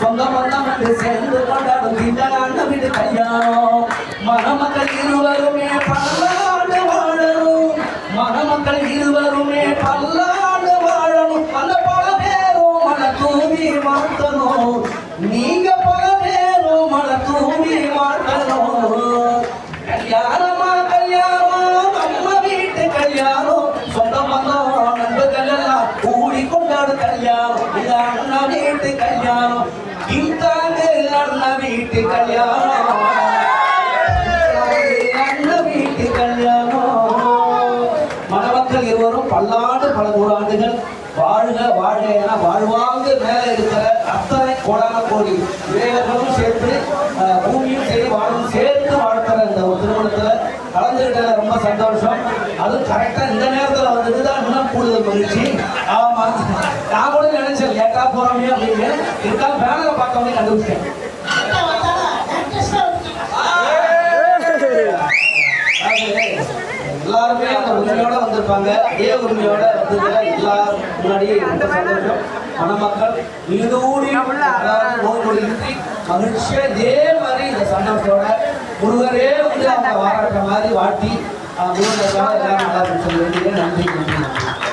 சொந்தமெல்லாம் வந்து சேர்ந்து கொண்டாடும் திண்டாண்ட வீடு கல்யாணம் மணமக்கள் இருவருமே பல்லாண்டு வாழணும் மணமக்கள் இருவருமே பல்லாண்டு வாழணும் அந்த பல பேரும் மன தூவி மாற்றணும் நீ இது அண்ணா வீட்டு கல்யாணம் இந்தாங்க அண்ணா வீட்டு கல்யாணம் அண்ணன் வீட்டு கல்யாணம் மணமக்கள் இருவரும் பல்லாண்டு பல நூறாண்டுகள் வாழ்க வாழ்க என வாழ்வாங்க மேல இருக்கிற அத்தனை கோடான கோடி இளைஞர்களும் சேர்த்து பூமியும் சரி வாழும் சேர்த்து வாழ்த்துற இந்த ஒரு திருமணத்துல கலந்துகிட்டதுல ரொம்ப சந்தோஷம். அதுவும் கரெக்டா இந்த நேரத்துல கூடுதல் மகிழ்ச்சி. ஆமா. நான் கூட நினைச்சேன் லேட்டா போறோமே அப்படின்னு. இருந்தாலும் பேனரை பார்த்தோன்னே கண்டுபிடிச்சேன் எல்லாருமே அந்த உரிமையோட வந்திருப்பாங்க. அதே உரிமையோட வந்ததுல எல்லாரும் முன்னாடியே ரொம்ப சந்தோஷம். மணமக்கள் நீடூடி நோய் நொடி மகிழ்ச்சியா இதே மாதிரி இந்த சந்தோஷத்தோட முருகரே வந்து அவங்க வாராட்ட மாதிரி வாட்டி முருகனுக்காக எல்லாரும் நல்லா இருக்குன்னு சொல்லி வேண்டிய நன்றி நன்றி.